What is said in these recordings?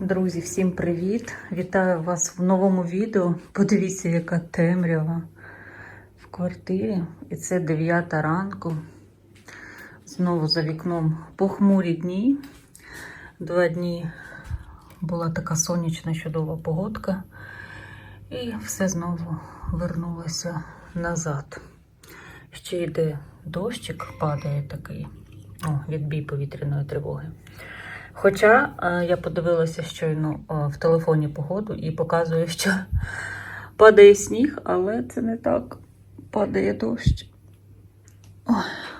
Друзі, всім привіт! Вітаю вас в новому відео. Подивіться, яка темрява в квартирі. І це 9 ранку. Знову за вікном похмурі дні. Два дні була така сонячна, чудова погодка. І все знову вернулося назад. Ще йде дощик, падає такий. О, відбій повітряної тривоги. Хоча е, я подивилася щойно е, в телефоні погоду і показує, що падає сніг, але це не так. Падає дощ.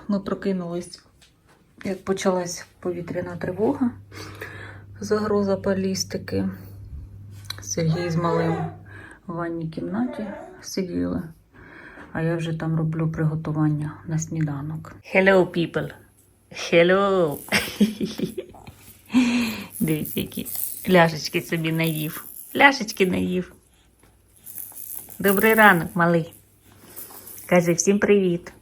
Ми прокинулись, як почалась повітряна тривога, загроза балістики. Сергій з малим в ванній кімнаті сиділи, а я вже там роблю приготування на сніданок. Hello, people! Hello! Дивіться, які ляшечки собі наїв. Ляшечки наїв. Добрий ранок, малий. Каже всім привіт.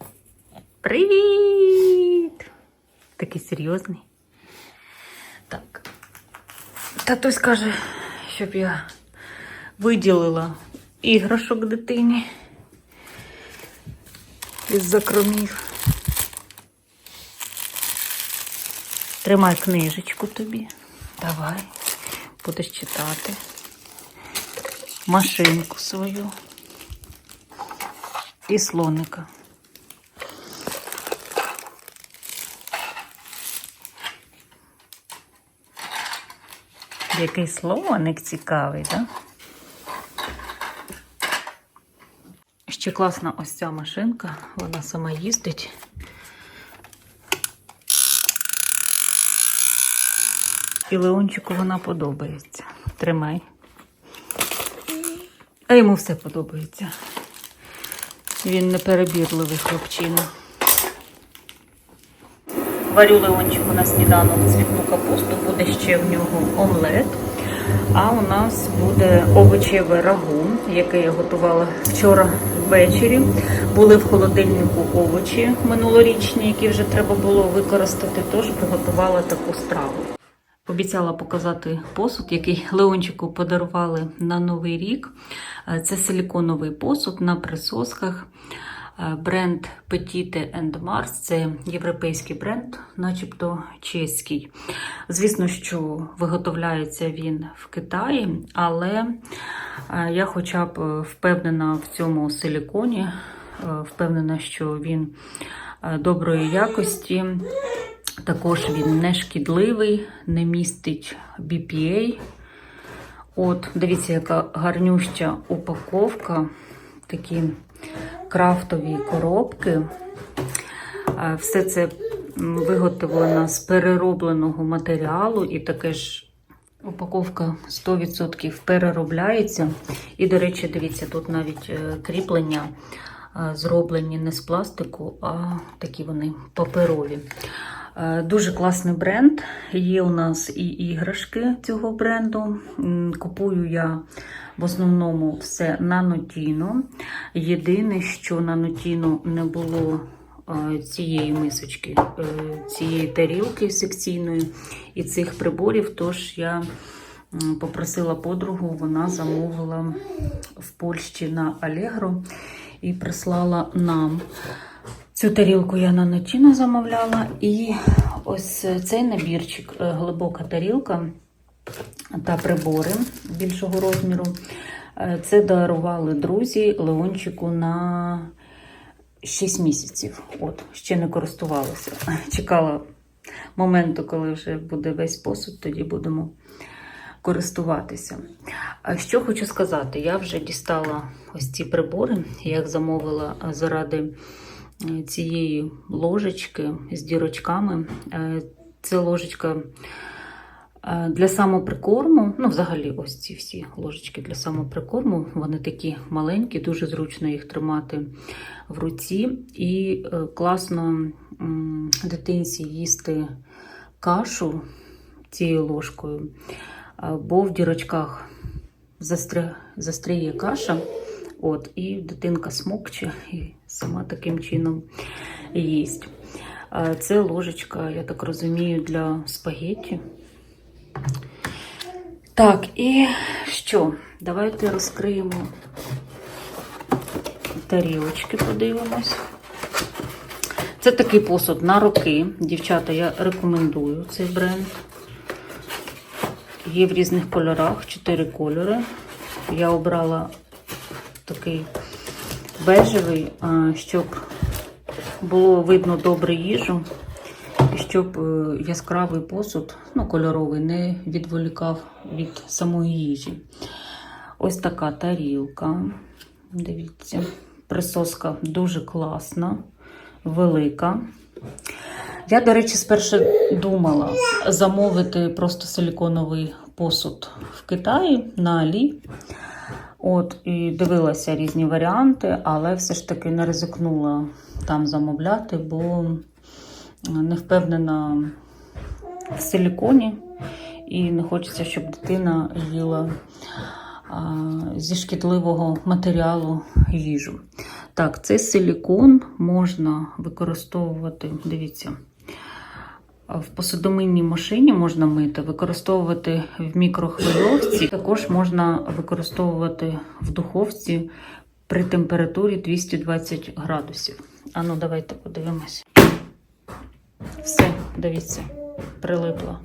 Привіт! Такий серйозний. Так. Татусь каже, щоб я виділила іграшок дитині із закромів. Тримай книжечку тобі. Давай. Будеш читати. Машинку свою. І слоника. Який слоник цікавий, так? Да? Ще класна ось ця машинка, вона сама їздить. І Леончику вона подобається. Тримай. А йому все подобається. Він неперебірливий хлопчина. Варю Леончику на сніданок цвітну капусту, буде ще в нього омлет. А у нас буде овочеве рагу, яке я готувала вчора ввечері. Були в холодильнику овочі минулорічні, які вже треба було використати, тож приготувала таку страву. Обіцяла показати посуд, який Леончику подарували на Новий рік. Е, Це силіконовий посуд на присосках. Е, Бренд Petite Mars це європейський бренд, начебто чеський. Звісно, що виготовляється він в Китаї, але е, я хоча б впевнена в цьому силіконі, впевнена, що він доброї якості. Також він не шкідливий, не містить BPA. От, дивіться, яка гарнюща упаковка. Такі крафтові коробки. Все це виготовлено з переробленого матеріалу, і таке ж упаковка 100% переробляється. І, до речі, дивіться, тут навіть е, кріплення е, зроблені не з пластику, а такі вони паперові. Е, Дуже класний бренд. Є у нас і іграшки цього бренду. Купую я в основному все на Нотіно. Єдине, що на Нотіно не було е, цієї мисочки, е, цієї тарілки секційної і цих приборів. Тож я попросила подругу, вона замовила в Польщі на Allegro і прислала нам. Цю тарілку я на Нотіно замовляла. І ось цей набірчик, е, глибока тарілка та прибори більшого розміру. Е, Це дарували друзі Леончику на 6 місяців. От, ще не користувалася. Чекала моменту, коли вже буде весь посуд, тоді будемо користуватися. Що хочу сказати, я вже дістала ось ці прибори, я їх замовила заради цієї ложечки з дірочками. Е, Це ложечка е, для самоприкорму. Ну, взагалі, ось ці всі ложечки для самоприкорму. Вони такі маленькі, дуже зручно їх тримати в руці. І е, класно дитинці їсти кашу цією ложкою, е, бо в дірочках застря... застряє каша. От, і дитинка смокче і сама таким чином їсть. Це ложечка, я так розумію, для спагетті. Так, і що? Давайте розкриємо тарілочки, подивимось. Це такий посуд на роки. Дівчата, я рекомендую цей бренд. Є в різних кольорах, чотири кольори. Я обрала такий бежевий, щоб було видно добре їжу, і щоб е, яскравий посуд, ну, кольоровий, не відволікав від самої їжі. Ось така тарілка. Дивіться, присоска дуже класна, велика. Я, до речі, спершу думала замовити просто силіконовий посуд в Китаї на Алі. От, і дивилася різні варіанти, але все ж таки не ризикнула там замовляти, бо не впевнена в силіконі і не хочеться, щоб дитина їла а, зі шкідливого матеріалу їжу. Так, цей силікон можна використовувати, дивіться, в посудомийній машині можна мити, використовувати в мікрохвильовці. Також можна використовувати в духовці при температурі 220 градусів. А ну, давайте подивимось. Все, дивіться, прилипло.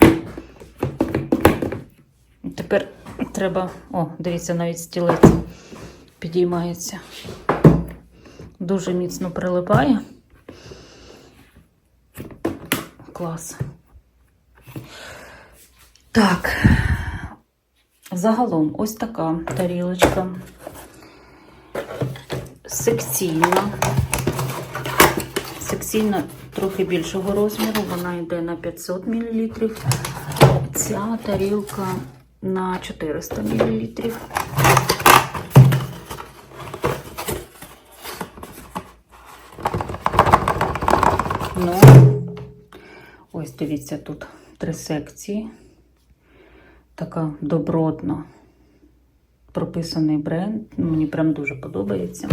Тепер треба. О, дивіться, навіть стілець підіймається. Дуже міцно прилипає. Клас. Так, загалом ось така тарілочка. Секційна. Секційна трохи більшого розміру, вона йде на 500 мл. Ця тарілка на 400 мл. Дивіться, тут три секції. Така добротна. Прописаний бренд. Мені прям дуже подобається.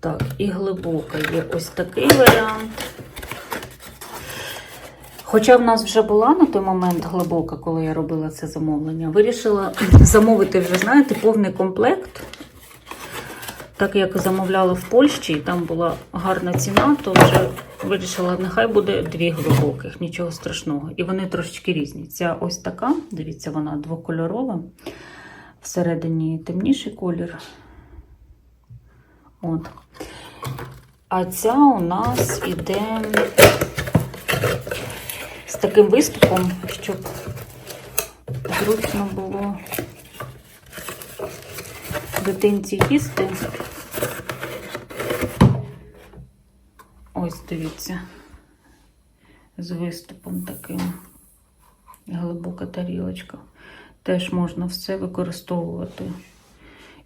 Так, і глибока є ось такий варіант. Хоча в нас вже була на той момент глибока, коли я робила це замовлення, вирішила замовити вже, знаєте, повний комплект. Так як замовляли в Польщі, і там була гарна ціна, то вже вирішила, нехай буде дві глибоких, нічого страшного. І вони трошечки різні. Ця ось така, дивіться, вона двокольорова. Всередині темніший колір. От. А ця у нас іде з таким виступом, щоб зручно було дитинці їсти. Ось дивіться, з виступом таким. Глибока тарілочка. Теж можна все використовувати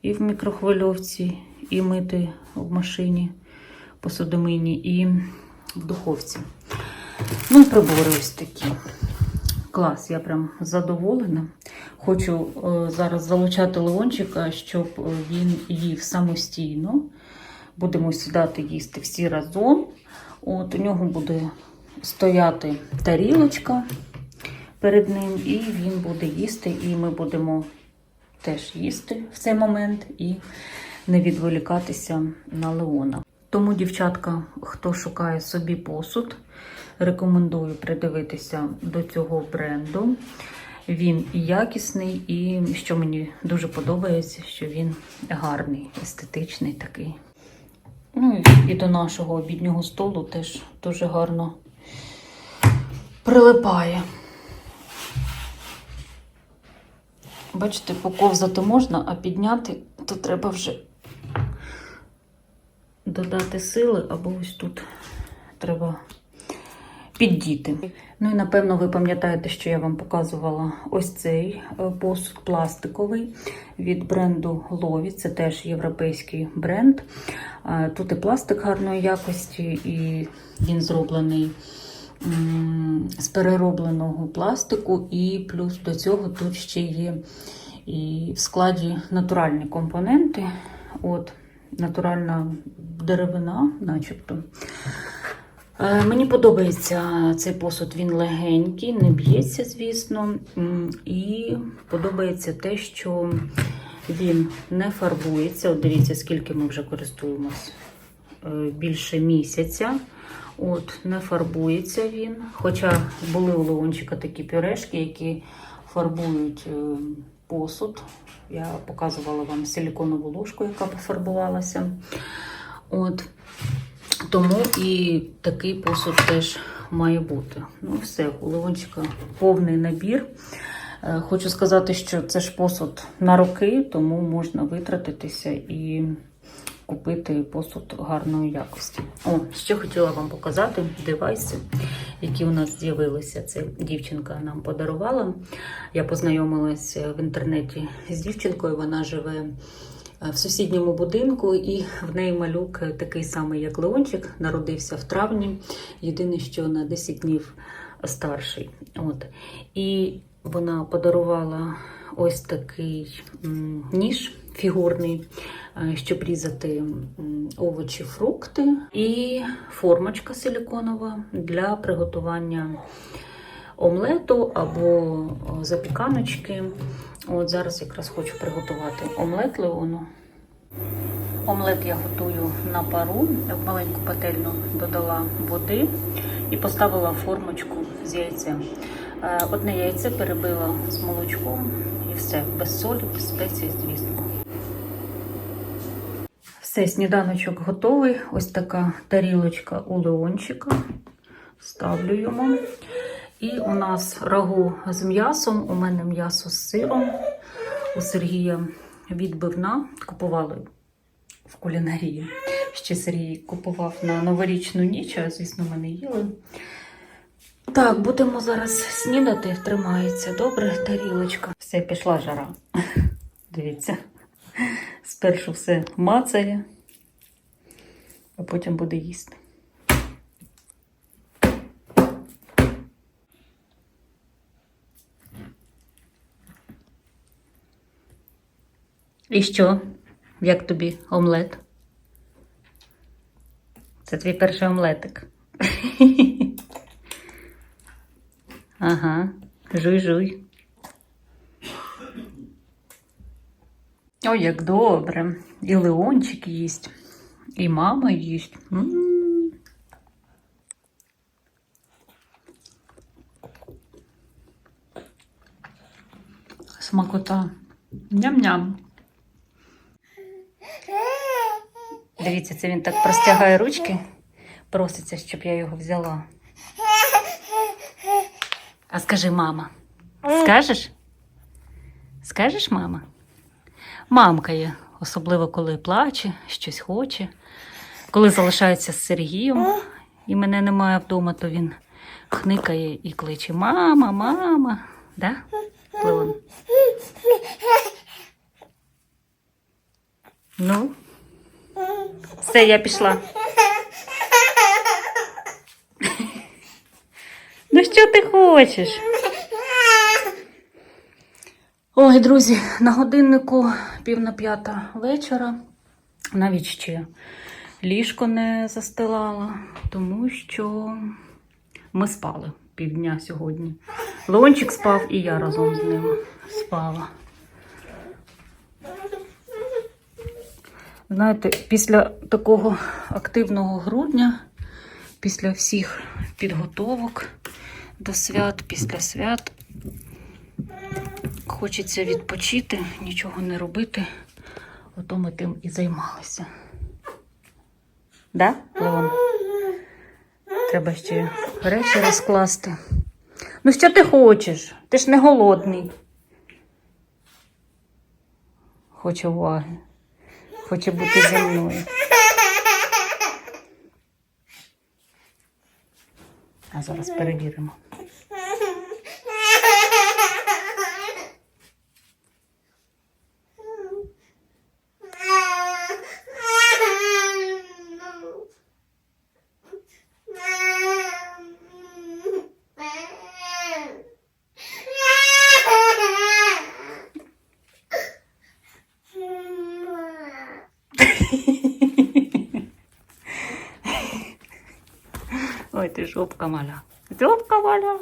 і в мікрохвильовці, і мити в машині посудомийні, і в духовці. Ну і прибори ось такі. Клас, я прям задоволена. Хочу е, зараз залучати Леончика, щоб е, він їв самостійно. Будемо сідати їсти всі разом. От У нього буде стояти тарілочка перед ним, і він буде їсти, і ми будемо теж їсти в цей момент і не відволікатися на Леона. Тому, дівчатка, хто шукає собі посуд, рекомендую придивитися до цього бренду. Він якісний, і що мені дуже подобається, що він гарний, естетичний такий. Ну і до нашого обіднього столу теж дуже гарно прилипає. Бачите, поковзати можна, а підняти то треба вже додати сили, або ось тут треба піддіти. Ну і напевно ви пам'ятаєте, що я вам показувала ось цей е, посуд пластиковий від бренду Лові. Це теж європейський бренд. Е, Тут і пластик гарної якості, і він зроблений з переробленого пластику, і плюс до цього тут ще є і в складі натуральні компоненти. От, Натуральна деревина, начебто. Е, Мені подобається цей посуд, він легенький, не б'ється, звісно. І подобається те, що він не фарбується. От дивіться, скільки ми вже користуємось Е, більше місяця. От, не фарбується він. Хоча були у Леончика такі пюрешки, які фарбують е, посуд. Я показувала вам силіконову ложку, яка пофарбувалася. От. Тому і такий посуд теж має бути. Ну, все, у Леончика повний набір. Е, Хочу сказати, що це ж посуд на роки, тому можна витратитися і купити посуд гарної якості. О, ще хотіла вам показати девайси, які у нас з'явилися. Це дівчинка нам подарувала. Я познайомилася в інтернеті з дівчинкою. Вона живе в сусідньому будинку, і в неї малюк такий самий, як Леончик, народився в травні. Єдине, що на 10 днів старший. От. І вона подарувала ось такий ніж фігурний, е, щоб різати овочі, фрукти, і формочка силіконова для приготування омлету або запіканочки. От зараз якраз хочу приготувати омлет Леону. Омлет я готую на пару. В маленьку пательню додала води і поставила формочку з яйцем. Е, Одне яйце перебила з молочком і все, без солі, без спецій, звісно. Все, сніданочок готовий. Ось така тарілочка у Леончика. Ставлю йому. І у нас рагу з м'ясом. У мене м'ясо з сиром. У Сергія відбивна. Купували в кулінарії. Ще Сергій купував на новорічну ніч, а звісно, ми не їли. Так, будемо зараз снідати. Тримається добре тарілочка. Все, пішла жара. Дивіться. Спершу все мацає, а потім буде їсти. І що? Як тобі омлет? Це твій перший омлетик. Ага, жуй-жуй. Ой, як добре. І Леончик їсть, і мама їсть. М. Смакота. Ням-ням. Дивіться, це він так простягає ручки, проситься, щоб я його взяла. А скажи, мама. Скажеш? Скажеш, мама? Мамка є, особливо коли плаче, щось хоче. Коли залишається з Сергієм і мене немає вдома, то він хникає і кличе Мама, мама. Да? Ну, все, я пішла. Ну, що ти хочеш? Ой, друзі, на годиннику пів на п'ята вечора. Навіть ще ліжко не застилала, тому що ми спали півдня сьогодні. Леончик спав і я разом з ним спала. Знаєте, після такого активного грудня, після всіх підготовок до свят, після свят, хочеться відпочити, нічого не робити. Ото ми тим і займалися. Да, Леон? Треба ще речі розкласти. Ну, що ти хочеш? Ти ж не голодний. Хоче уваги. Хоче бути зі мною. А зараз перевіримо. Ти жопка маля. Жопка маля.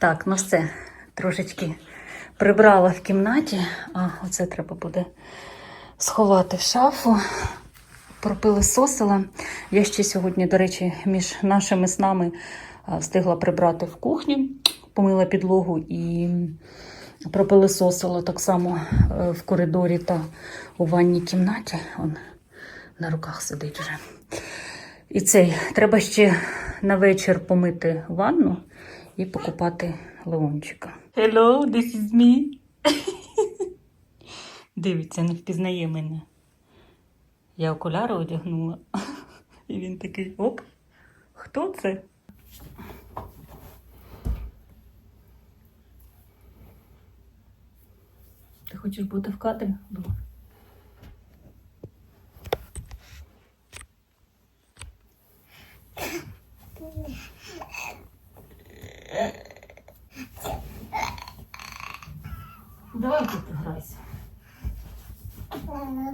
Так, ну все, трошечки прибрала в кімнаті, а оце треба буде сховати в шафу. Пропилисосила. Я ще сьогодні, до речі, між нашими снами встигла прибрати в кухні, помила підлогу і пропилисосила так само е, в коридорі та у ванній кімнаті. Он на руках сидить вже. І цей, треба ще на вечір помити ванну і покупати Леончика. Hello, this is me. Дивиться, не впізнає мене. Я окуляри одягнула. І він такий оп. Хто це? Ти хочеш бути в кадрі? Давай тут грайся. Мама.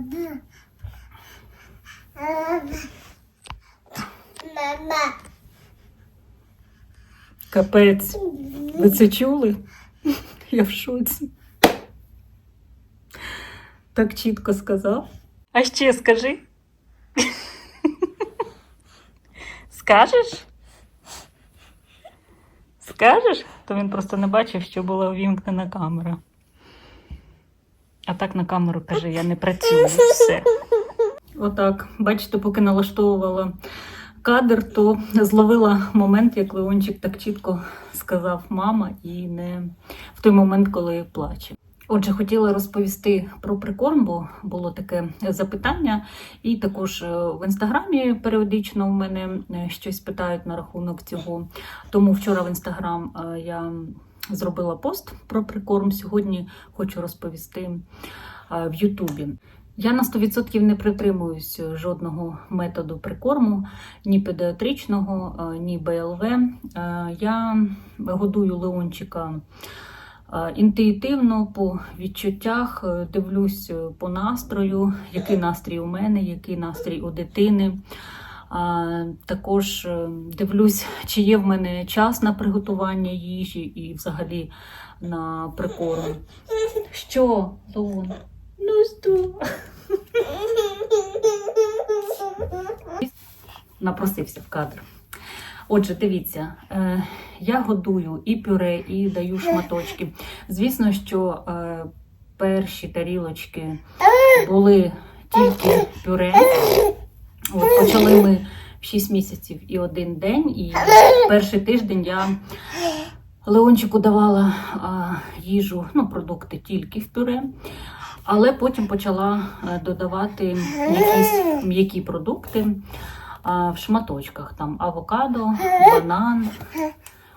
Капець. Ви це чули? Я в шоці. Так чітко сказав. А ще скажи. Скажеш? Скажеш? То він просто не бачив, що була увімкнена камера. А так на камеру каже, я не працюю. Все. Отак, бачите, поки налаштовувала кадр, то зловила момент, як Леончик так чітко сказав мама, і не в той момент, коли плаче. Отже, хотіла розповісти про прикорм, бо було таке запитання, і також е, в інстаграмі періодично в мене е, щось питають на рахунок цього. Тому вчора в інстаграм е, я зробила пост про прикорм. Сьогодні хочу розповісти в Ютубі. Я на 100% не притримуюсь жодного методу прикорму, ні педіатричного, е, ні БЛВ. Е, Я годую Леончика е, інтуїтивно, по відчуттях, дивлюсь по настрою, який настрій у мене, який настрій у дитини. Також дивлюсь, чи є в мене час на приготування їжі і взагалі на прикорм. Що, Леон? Ну що? напросився в кадр. Отже, дивіться, е, я годую і пюре, і даю шматочки. Звісно, що е, перші тарілочки були тільки пюре. От, почали ми в 6 місяців і один день, і перший тиждень я Леончику давала їжу, ну, продукти тільки в пюре. Але потім почала е, додавати якісь м'які продукти в шматочках. Там авокадо, банан,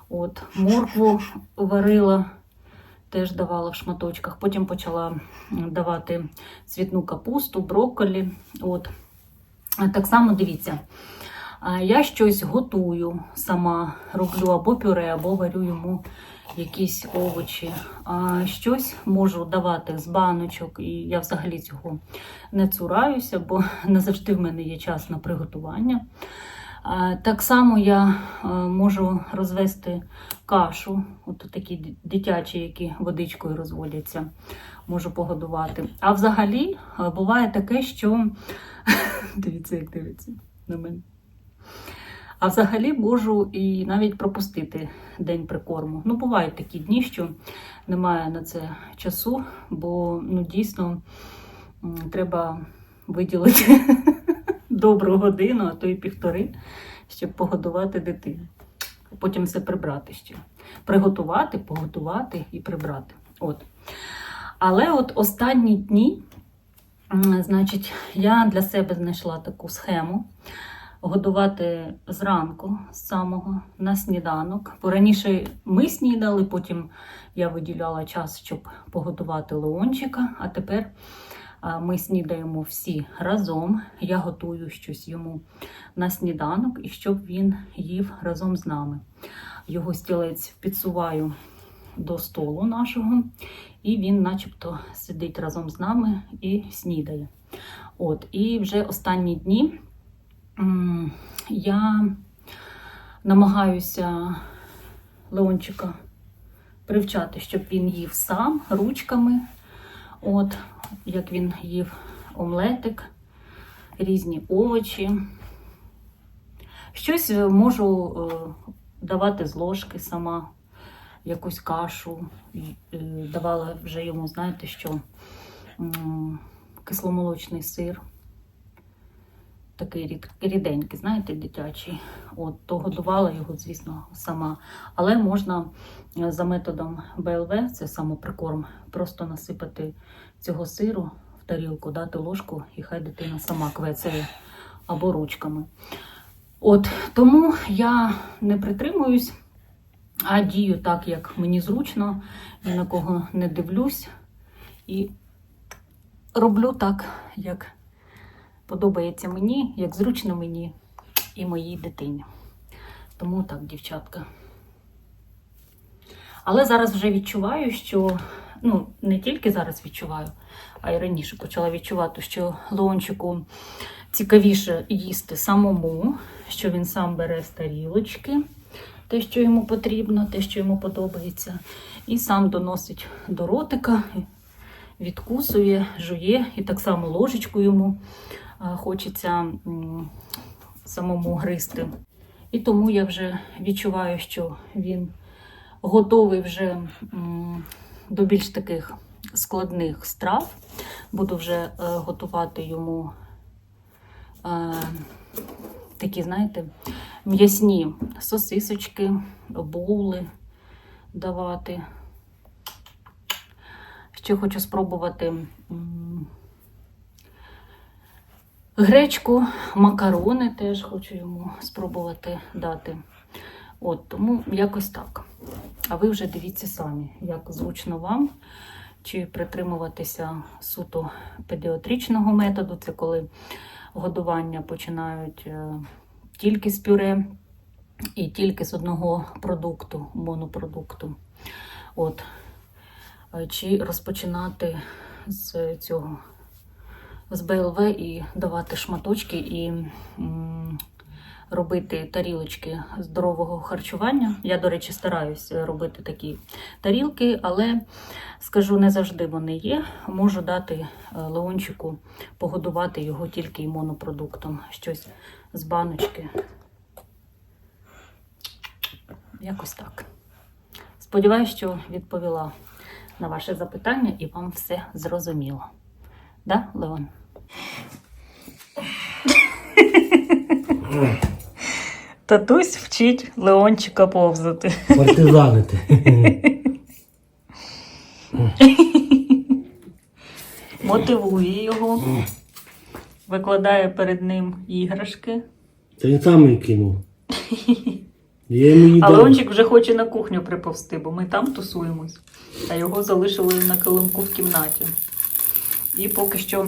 от, моркву варила, теж давала в шматочках. Потім почала давати цвітну капусту, брокколі. От. Так само дивіться. Я щось готую сама, роблю або пюре, або варю йому якісь овочі. А щось можу давати з баночок, і я взагалі цього не цураюся, бо не завжди в мене є час на приготування. Так само я е, можу розвести кашу, от такі дитячі, які водичкою розводяться, можу погодувати. А взагалі е, буває таке, що дивіться, як дивиться на мене. А взагалі можу і навіть пропустити день прикорму. Ну, бувають такі дні, що немає на це часу, бо ну, дійсно треба виділити добру годину, а то й півтори, щоб погодувати дитину. Потім все прибрати ще. Приготувати, поготувати і прибрати. От. Але от останні дні, значить, я для себе знайшла таку схему годувати зранку з самого на сніданок. Бо раніше ми снідали, потім я виділяла час, щоб погодувати Леончика, а тепер ми снідаємо всі разом. Я готую щось йому на сніданок і щоб він їв разом з нами. Його стілець підсуваю до столу нашого, і він, начебто, сидить разом з нами і снідає. От, і вже останні дні я намагаюся Леончика привчати, щоб він їв сам ручками. От, як він їв омлетик, різні овочі. Щось е, можу е, давати з ложки сама, якусь кашу. Е, Давала вже йому, знаєте, що кисломолочний сир. Такий рід- ріденький, знаєте, дитячий. От, то годувала його, звісно, сама. Але можна е, за методом БЛВ, це самоприкорм, просто насипати цього сиру в тарілку, дати ложку, і хай дитина сама квецеє або ручками. От тому я не притримуюсь, а дію так, як мені зручно, ні на кого не дивлюсь і роблю так, як подобається мені, як зручно мені і моїй дитині. Тому так, дівчатка. Але зараз вже відчуваю, що ну, не тільки зараз відчуваю, а й раніше почала відчувати, що Леончику цікавіше їсти самому, що він сам бере з тарілочки, те, що йому потрібно, те, що йому подобається, і сам доносить до ротика, відкусує, жує, і так само ложечку йому хочеться самому гризти. І тому я вже відчуваю, що він готовий вже до більш таких складних страв. Буду вже е, готувати йому е, такі, знаєте, м'ясні сосисочки, боули давати. Ще хочу спробувати м, гречку, макарони теж хочу йому спробувати дати. От, тому якось так. А ви вже дивіться самі, як зручно вам, чи притримуватися суто педіатричного методу, це коли годування починають е, тільки з пюре і тільки з одного продукту, монопродукту. От. Е, Чи розпочинати з цього, з БЛВ і давати шматочки і робити тарілочки здорового харчування. Я, до речі, стараюсь робити такі тарілки, але скажу, не завжди вони є. Можу дати е, Леончику погодувати його тільки монопродуктом. Щось з баночки. Якось так. Сподіваюсь, що відповіла на ваше запитання і вам все зрозуміло. Да, Леон? Татусь вчить Леончика повзати. Партизанити. Мотивує його, викладає перед ним іграшки. Та він сам її кинув. Я йому її А. Леончик вже хоче на кухню приповзти, бо ми там тусуємось, а його залишили на килимку в кімнаті. І поки що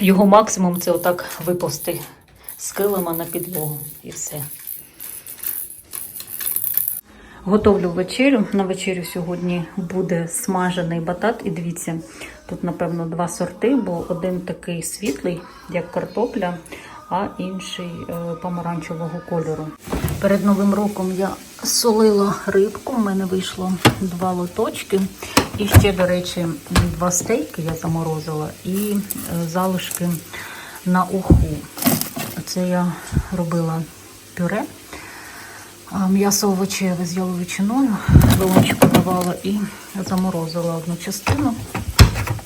його максимум це отак виповзти з на підлогу і все. Готовлю вечерю. На вечерю сьогодні буде смажений батат. І дивіться, тут, напевно, два сорти, бо один такий світлий, як картопля, а інший е, помаранчевого кольору. Перед Новим роком я солила рибку, в мене вийшло два лоточки. І ще, до речі, два стейки я заморозила і е, залишки на уху. Це я робила пюре. М'ясо овочеве з яловичиною, лимончику давала і заморозила одну частину.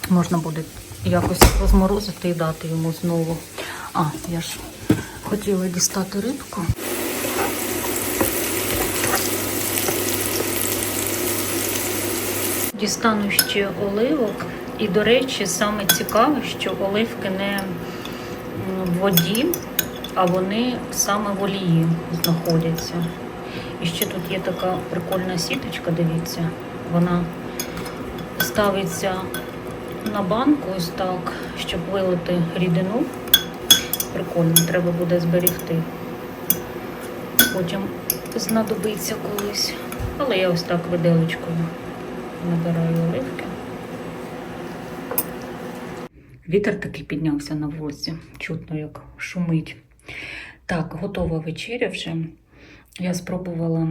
Можна буде якось розморозити і дати йому знову. А, я ж хотіла дістати рибку. Дістану ще оливок. І, до речі, саме цікаве, що оливки не в воді, а вони саме в олії знаходяться. І ще тут є така прикольна сіточка, дивіться. Вона ставиться на банку ось так, щоб вилити рідину. Прикольно, треба буде зберегти. Потім знадобиться колись. Але я ось так виделочкою набираю оливки. Вітер таки піднявся на вулиці, чутно як шумить. Так, готова вечеря вже. Я спробувала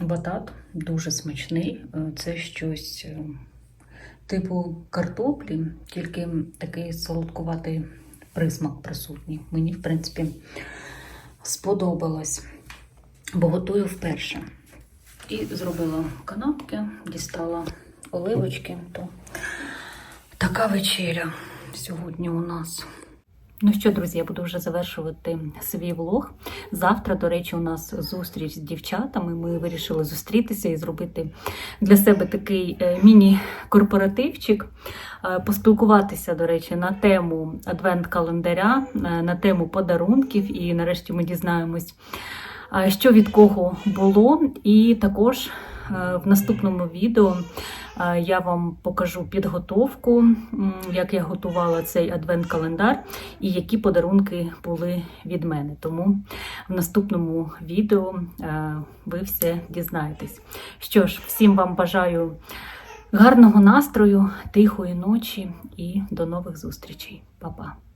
батат, дуже смачний. Е, Це щось е, типу картоплі, тільки такий солодкуватий присмак присутній. Мені, в принципі, сподобалось, бо готую вперше. І зробила канапки, дістала оливочки. То така вечеря сьогодні у нас. Ну що, друзі, я буду вже завершувати свій влог. Завтра, до речі, у нас зустріч з дівчатами. Ми вирішили зустрітися і зробити для себе такий е, міні-корпоративчик, Е, поспілкуватися, до речі, на тему адвент-календаря, е, на тему подарунків. І нарешті ми дізнаємось, що від кого було. І також в наступному відео я вам покажу підготовку, як я готувала цей адвент-календар і які подарунки були від мене. Тому в наступному відео е, ви все дізнаєтесь. Що ж, всім вам бажаю гарного настрою, тихої ночі і до нових зустрічей. Па-па!